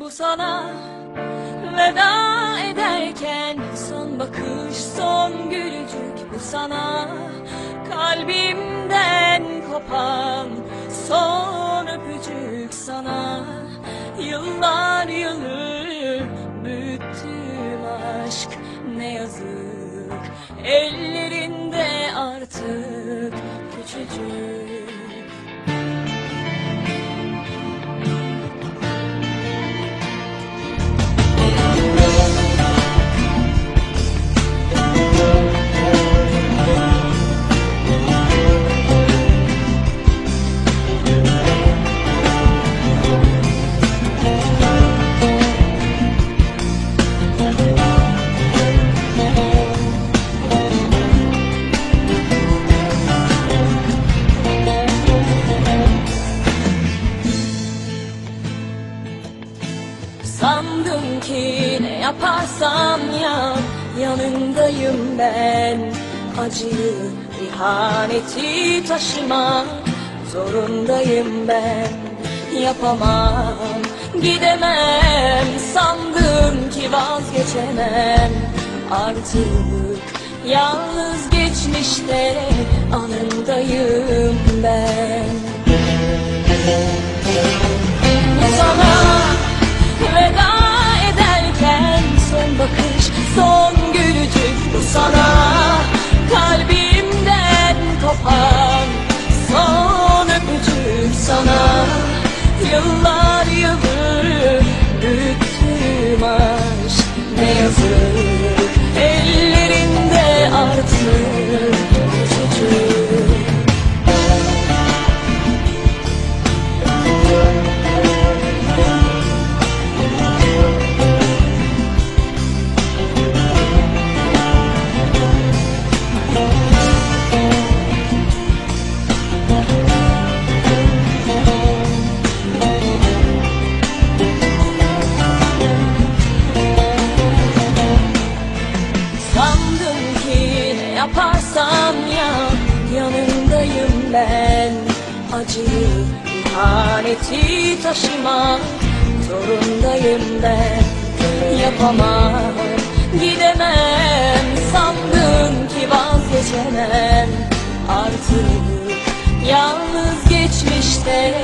Bu sana veda ederken son bakış son gülücük. Bu sana kalbimden kopan son öpücük. Sana yıllar yılı büyüttüm aşk ne yazık. Ellerinde artık küçücük Sandım ki ne yaparsam yap yanındayım ben. Acıyı ihaneti taşımak zorundayım ben. Yapamam gidemem sandım ki vazgeçemem. Artık yalnız geçmişte anındayım ben sana Acıyı ihaneti taşımak zorundayım ben. Yapamam gidemem sandım ki vazgeçemem. Artık yalnız geçmişte